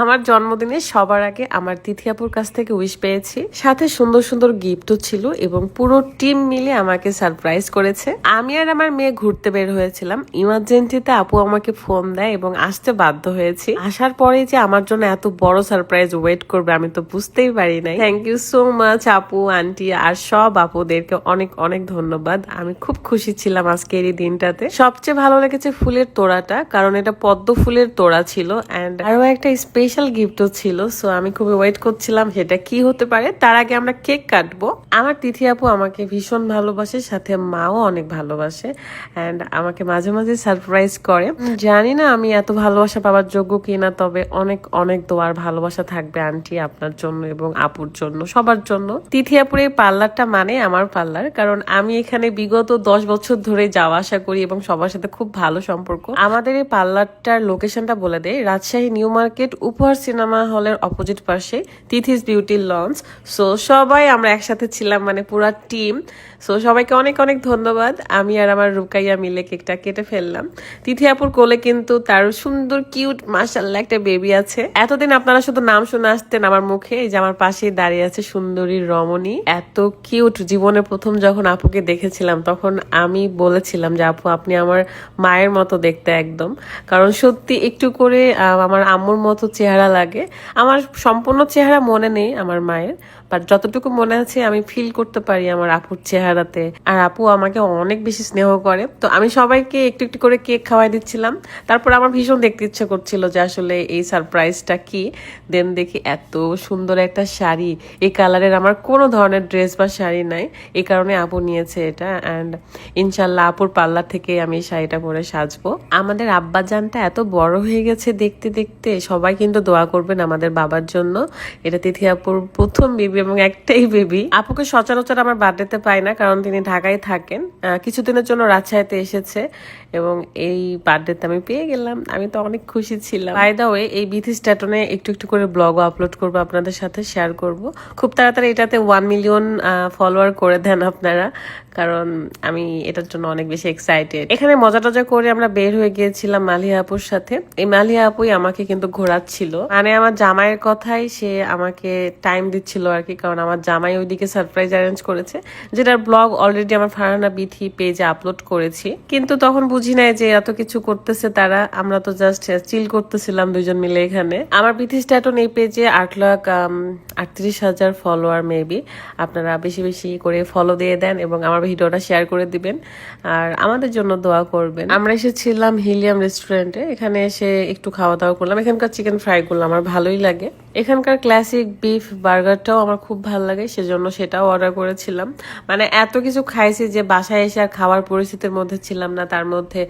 আমার জন্মদিনে সবার আগে আমার তিথিয়াপুর কাছ থেকে উইশ পেয়েছি। সাথে সুন্দর সুন্দর গিফটও ছিল এবং পুরো টিম মিলে আমাকে সারপ্রাইজ করেছে। আমি আর আমার মেয়ে ঘুরতে বের হয়েছিলাম। ইমার্জেন্সিতে আপু আমাকে ফোন দেয় এবং আসতে বাধ্য হয়েছি। আসার পরে যে আমার জন্য এত বড় সারপ্রাইজ ওয়েট করবে আমি তো বুঝতেই পারি নাই। থ্যাংক ইউ সো মাচ আপু আন্টি আর সব আপুদেরকে অনেক অনেক ধন্যবাদ। আমি খুব খুশি ছিলাম আজকের এই দিনটাতে। সবচেয়ে ভালো লেগেছে ফুলের তোড়াটা, কারণ এটা পদ্ম ফুলের তোড়া ছিল। অ্যান্ড আরও একটা স্পেশাল গিফটও ছিল সো আমি খুবই ওয়েট করছিলাম সেটা কি হতে পারে। তার আগে আমরা কেক কাটবো। আমার তিথি আপু আমাকে ভীষণ ভালোবাসে সাথে মাও অনেক ভালোবাসে অ্যান্ড আমাকে মাঝে মাঝে সারপ্রাইজ করে। জানি না আমি এত ভালোবাসা পাওয়ার যোগ্য কিনা তবে অনেক অনেক দোয়ার ভালোবাসা থাকবে আন্টি আপনার জন্য এবং আপুর জন্য সবার জন্য। তিথি আপুর এই পার্লারটা মানে আমার পার্লার কারণ আমি এখানে বিগত দশ বছর ধরে যাওয়া আসা করি এবং সবার সাথে খুব ভালো সম্পর্ক। আমাদের এই পার্লারটার লোকেশনটা বলে দেয় Rajshahi new market Uphar cinema হলের অপোজিট পাশে তিথিস বিউটি লঞ্চ। সো সবাই আমরা একসাথে ছিলাম মানে পুরা টিম। সো সবাইকে অনেক অনেক ধন্যবাদ। আমি আর আমার রুকাইয়া মিলে কেকটা কেটে ফেললাম। তিথি আপুর কোলে কিন্তু তার সুন্দর, কিউট মাসাল্লাহ একটা বেবি আছে। এতদিন আপনারা শুধু নাম শুনে আসতেন আমার মুখে, এই যে আমার পাশেই দাঁড়িয়ে আছে সুন্দরী রমণী। এত কিউট জীবনে প্রথম যখন আপুকে দেখেছিলাম, তখন আমি বলেছিলাম যে, আপু, আপনি আমার মায়ের মতো দেখতে একদম। কারণ সত্যি একটু করে আমার আম্মুর মতো চেহারা লাগে। আমার সম্পূর্ণ চেহারা মনে নেই আমার মায়ের বাট যতটুকু মনে আছে আমি ফিল করতে পারি আমার আপুর চেহারাতে। আর আপু আমাকে অনেক বেশি স্নেহ করে। তো আমি সবাইকে একটু একটু করে কেক খাওয়াই দিচ্ছিলাম। তারপর আমার ভীষণ দেখতে ইচ্ছে করছিল যে আসলে এই সারপ্রাইজটা কি? দেন দেখি এত সুন্দর একটা শাড়ি। এই কালারের আমার কোনো ধরনের ড্রেস বা শাড়ি নাই। এই কারণে আপু নিয়েছে এটা অ্যান্ড ইনশাল্লাহ আপুর পাল্লা থেকে আমি এই শাড়িটা পরে সাজবো। আমাদের আব্বাজানটা এত বড় হয়ে গেছে দেখতে দেখতে সবাই কিন্তু দোয়া করবেন আমাদের বাবার জন্য। এটা তিথি আপুর প্রথম বেবি এবং একটাই বেবি। আপুকে সচরাচর আমার বার্থডেতে পাই না, কারণ তিনি ঢাকায় থাকেন। কিছুদিনের জন্য রাজশাহীতে এসেছে। এবং এই বার্থডেতে আমি পেয়ে গেলাম। আমি তো অনেক খুশি ছিলাম। বাই দা ওয়ে এই বিথি স্ট্যাটনে একটু একটু করে ব্লগও আপলোড করব, আপনাদের সাথে শেয়ার করব। খুব তাড়াতাড়ি এটাতে ওয়ান মিলিয়ন ফলোয়ার করে দেন আপনারা, কারণ আমি এটার জন্য অনেক বেশি এক্সাইটেড এখানে মজা টজা করে আমরা বের হয়ে গিয়েছিলাম মালিয়া আপুর সাথে। এই মালিয়া আপুই আমাকে কিন্তু ঘোরাচ্ছিল। মানে আমার জামাইয়ের কথাই সে আমাকে টাইম দিচ্ছিল আর কি, কারণ আমার জামাই ওইদিকে সারপ্রাইজ অ্যারেঞ্জ করেছে, যেটার ব্লগ অলরেডি আমার ফারানা বিথি পেজে আপলোড করেছি। কিন্তু তখন বুঝি নাই যে এত কিছু করতেছে তারা। আমরা তো জাস্ট চিল করতেছিলাম দুজন মিলে এখানে। আমার বিথি স্ট্যাটন এই পেজে আট লাখ আটত্রিশ হাজার ফলোয়ার মেবি আপনারা বেশি বেশি করে ফলো দিয়ে দেন এবং আমার ভিডিওটা শেয়ার করে দিবেন। আর আমাদের জন্য দোয়া করবেন। আমরা এসেছিলাম হিলিয়াম রেস্টুরেন্টে এখানে এসে একটু খাওয়া দাওয়া করলাম। এখানকার চিকেন ফ্রাইগুলো আমার ভালোই লাগে। এখানকার ক্লাসিক বিফ বার্গারটাও আমার খুব ভালো লাগে, সেজন্য সেটাও অর্ডার করেছিলাম। মানে এত কিছু খাইছি যে বাসায় এসে আর খাওয়ার পরিস্থিতির মধ্যে ছিলাম না, তার মধ্যে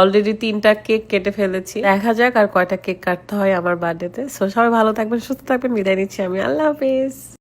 অলরেডি তিনটা কেক কেটে ফেলেছি। দেখা যাক আর কয়টা কেক কাটতে হয় আমার বার্থডেতে সো সবাই ভালো থাকবেন, সুস্থ থাকবেন, বিদায় নিচ্ছি আমি। আল্লাহ হাফিজ।